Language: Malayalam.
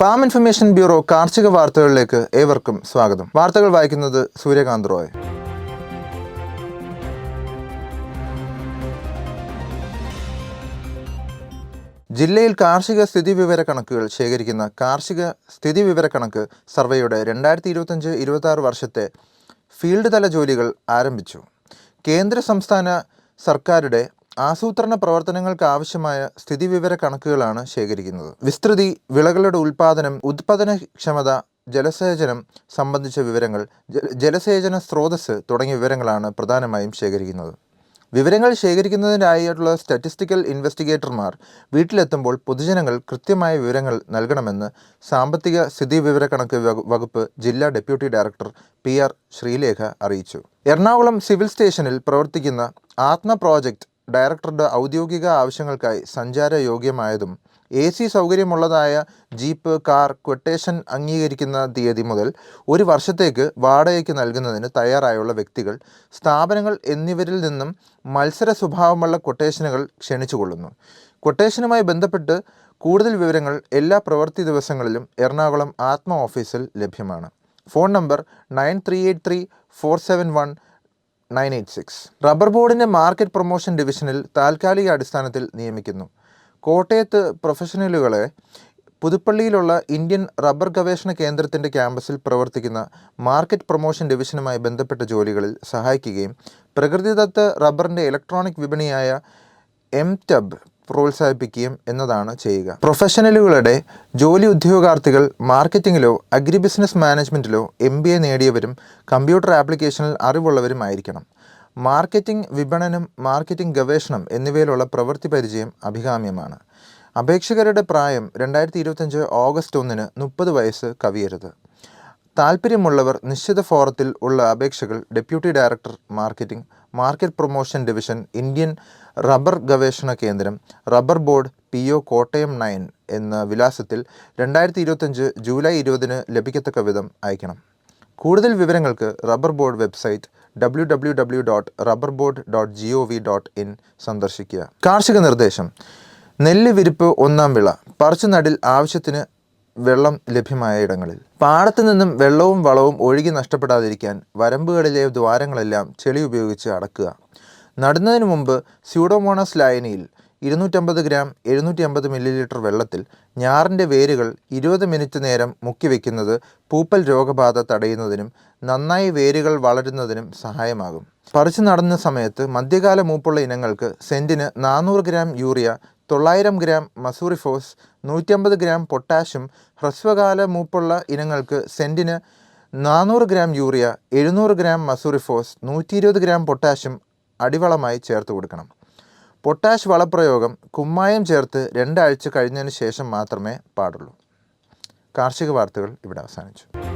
ഫാം ഇൻഫർമേഷൻ ബ്യൂറോ കാർഷിക വാർത്തകളിലേക്ക് ഏവർക്കും സ്വാഗതം. വാർത്തകൾ വായിക്കുന്നത് സൂര്യകാന്ത് റോയ്. ജില്ലയിൽ കാർഷിക സ്ഥിതി വിവര കണക്കുകൾ ശേഖരിക്കുന്ന കാർഷിക സ്ഥിതി വിവര കണക്ക് സർവേയുടെ രണ്ടായിരത്തി ഇരുപത്തഞ്ച് ഇരുപത്തി വർഷത്തെ ഫീൽഡ് തല ജോലികൾ ആരംഭിച്ചു. കേന്ദ്ര സംസ്ഥാന സർക്കാരുടെ ആസൂത്രണ പ്രവർത്തനങ്ങൾക്ക് ആവശ്യമായ സ്ഥിതിവിവര കണക്കുകളാണ് ശേഖരിക്കുന്നത്. വിസ്തൃതി വിളകളുടെ ഉൽപാദനം ഉത്പാദനക്ഷമത ജലസേചനം സംബന്ധിച്ച വിവരങ്ങൾ ജലസേചന സ്രോതസ് തുടങ്ങിയ വിവരങ്ങളാണ് പ്രധാനമായും ശേഖരിക്കുന്നത്. വിവരങ്ങൾ ശേഖരിക്കുന്നതിനായിട്ടുള്ള സ്റ്റാറ്റിസ്റ്റിക്കൽ ഇൻവെസ്റ്റിഗേറ്റർമാർ വീട്ടിലെത്തുമ്പോൾ പൊതുജനങ്ങൾ കൃത്യമായ വിവരങ്ങൾ നൽകണമെന്ന് സാമ്പത്തിക സ്ഥിതിവിവര കണക്ക് വകുപ്പ് ജില്ലാ deputy director P R Sreelekha അറിയിച്ചു. എറണാകുളം സിവിൽ സ്റ്റേഷനിൽ പ്രവർത്തിക്കുന്ന ആത്മ പ്രോജക്റ്റ് ഡയറക്ടറുടെ ഔദ്യോഗിക ആവശ്യങ്ങൾക്കായി സഞ്ചാരയോഗ്യമായതും എ സി സൗകര്യമുള്ളതായ ജീപ്പ് കാർ ക്വട്ടേഷൻ അംഗീകരിക്കുന്ന തീയതി മുതൽ ഒരു വർഷത്തേക്ക് വാടകയ്ക്ക് നൽകുന്നതിന് തയ്യാറായുള്ള വ്യക്തികൾ സ്ഥാപനങ്ങൾ എന്നിവരിൽ നിന്നും മത്സര സ്വഭാവമുള്ള ക്വട്ടേഷനുകൾ ക്ഷണിച്ചുകൊള്ളുന്നു. കൊട്ടേഷനുമായി ബന്ധപ്പെട്ട് കൂടുതൽ വിവരങ്ങൾ എല്ലാ പ്രവൃത്തി ദിവസങ്ങളിലും എറണാകുളം ആത്മ ഓഫീസിൽ ലഭ്യമാണ്. Phone number nine three eight three four seven one nine eight six. Rubber ബോർഡിന്റെ മാർക്കറ്റ് പ്രൊമോഷൻ ഡിവിഷനിൽ താൽക്കാലിക അടിസ്ഥാനത്തിൽ നിയമിക്കുന്നു. കോട്ടയത്ത് പ്രൊഫഷണലുകളെ പുതുപ്പള്ളിയിലുള്ള ഇന്ത്യൻ റബ്ബർ ഗവേഷണ കേന്ദ്രത്തിന്റെ ക്യാമ്പസിൽ പ്രവർത്തിക്കുന്ന മാർക്കറ്റ് പ്രൊമോഷൻ ഡിവിഷനുമായി ബന്ധപ്പെട്ട ജോലികളിൽ സഹായിക്കുകയും പ്രകൃതിദത്ത റബ്ബറിന്റെ ഇലക്ട്രോണിക് വിപണിയായ എം ടബ് പ്രോത്സാഹിപ്പിക്കുകയും എന്നതാണ് ചെയ്യുക. പ്രൊഫഷണലുകളുടെ ജോലി ഉദ്യോഗാർത്ഥികൾ മാർക്കറ്റിങ്ങിലോ അഗ്രി ബിസിനസ് മാനേജ്മെന്റിലോ എം ബി എ നേടിയവരും കമ്പ്യൂട്ടർ ആപ്ലിക്കേഷനിൽ അറിവുള്ളവരുമായിരിക്കണം മാർക്കറ്റിംഗ് വിപണനം മാർക്കറ്റിംഗ് ഗവേഷണം എന്നിവയിലുള്ള പ്രവൃത്തി പരിചയം അഭികാമ്യമാണ്. അപേക്ഷകരുടെ പ്രായം രണ്ടായിരത്തി ഇരുപത്തഞ്ച് ഓഗസ്റ്റ് ഒന്നിന് മുപ്പത് വയസ്സ് കവിയരുത്. താൽപ്പര്യമുള്ളവർ നിശ്ചിത ഫോറത്തിൽ ഉള്ള അപേക്ഷകൾ deputy director marketing market promotion division Indian rubber ഗവേഷണ കേന്ദ്രം rubber board P O Kottayam nine എന്ന വിലാസത്തിൽ രണ്ടായിരത്തി ഇരുപത്തഞ്ച് ജൂലൈ ഇരുപതിന് ലഭിക്കത്തക്ക വിധം അയക്കണം. കൂടുതൽ വിവരങ്ങൾക്ക് rubber board website W W W dot rubber board dot G O V dot in സന്ദർശിക്കുക. കാർഷിക നിർദ്ദേശം നെല്ല് വിരിപ്പ് ഒന്നാം വിള പറിച്ചു നടിൽ ആവശ്യത്തിന് വെള്ളം ലഭ്യമായ ഇടങ്ങളിൽ. പാടത്തു നിന്നും വെള്ളവും വളവും ഒഴുകി നഷ്ടപ്പെടാതിരിക്കാൻ വരമ്പുകളിലെ ദ്വാരങ്ങളെല്ലാം ചെളി ഉപയോഗിച്ച് അടക്കുക. നടുന്നതിന് മുമ്പ് സ്യൂഡോമോണസ് ലായനിയിൽ ഇരുന്നൂറ്റമ്പത് ഗ്രാം എഴുന്നൂറ്റി അമ്പത് മില്ലി ലിറ്റർ വെള്ളത്തിൽ ഞാറിന്റെ വേരുകൾ ഇരുപത് മിനിറ്റ് നേരം മുക്കി വയ്ക്കുന്നത് പൂപ്പൽ രോഗബാധ തടയുന്നതിനും നന്നായി വേരുകൾ വളരുന്നതിനും സഹായമാകും. പറിച്ചു നടന്ന സമയത്ത് മധ്യകാല മൂപ്പുള്ള ഇനങ്ങൾക്ക് സെന്റിന് നാനൂറ് ഗ്രാം യൂറിയ തൊള്ളായിരം ഗ്രാം മസൂറിഫോസ് നൂറ്റമ്പത് ഗ്രാം പൊട്ടാഷ്യം ഹ്രസ്വകാല മൂപ്പുള്ള ഇനങ്ങൾക്ക് സെന്റിന് നാനൂറ് ഗ്രാം യൂറിയ എഴുന്നൂറ് ഗ്രാം മസൂറിഫോസ് നൂറ്റി ഇരുപത് ഗ്രാം പൊട്ടാഷ്യം അടിവളമായി ചേർത്ത് കൊടുക്കണം. പൊട്ടാഷ് വളപ്രയോഗം കുമ്മായം ചേർത്ത് രണ്ടാഴ്ച കഴിഞ്ഞതിന് ശേഷം മാത്രമേ പാടുള്ളൂ. കാർഷിക വാർത്തകൾ ഇവിടെ അവസാനിച്ചു.